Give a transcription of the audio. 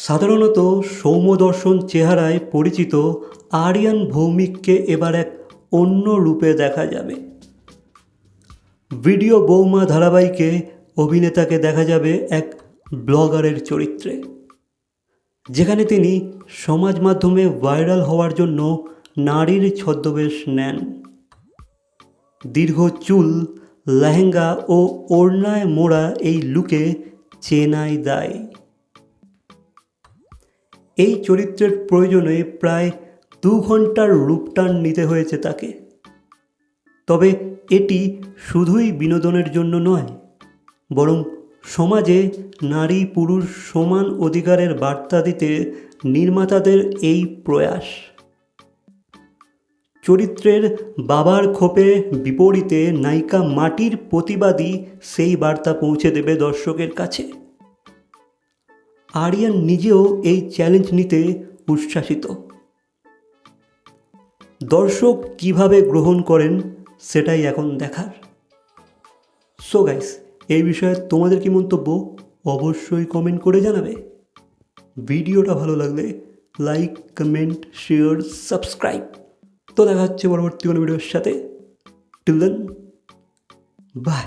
সাধারণত সৌম্যদর্শন চেহারায় পরিচিত আরিয়ান ভৌমিককে এবার এক অন্য রূপে দেখা যাবে। ভিডিও বৌমা ধারাবাহিকে অভিনেতাকে দেখা যাবে এক ব্লগারের চরিত্রে, যেখানে তিনি সমাজ মাধ্যমে ভাইরাল হওয়ার জন্য নারীর ছদ্মবেশ নেন। দীর্ঘ চুল, লেহেঙ্গা ও ওড়নায় মোড়া এই লুকে চেনাই দায়। এই চরিত্রের প্রয়োজনে প্রায় দু ঘণ্টার রূপটান নিতে হয়েছে তাকে। তবে এটি শুধুই বিনোদনের জন্য নয়, বরং সমাজে নারী পুরুষ সমান অধিকারের বার্তা দিতে নির্মাতাদের এই প্রয়াস। চরিত্রের বাবার ক্ষোভে বিপরীতে নায়িকা মাটির প্রতিবাদী সেই বার্তা পৌঁছে দেবে দর্শকের কাছে। আরিয়ান নিজেও এই চ্যালেঞ্জ নিতে উচ্ছ্বাসিত। দর্শক কীভাবে গ্রহণ করেন সেটাই এখন দেখার। সো গাইস এই বিষয়ে তোমাদের কি মন্তব্য অবশ্যই কমেন্ট করে জানাবে। ভিডিওটা ভালো লাগলে লাইক কমেন্ট শেয়ার সাবস্ক্রাইব তো দেখা হচ্ছে পরবর্তী কোনো ভিডিওর সাথে। Till then by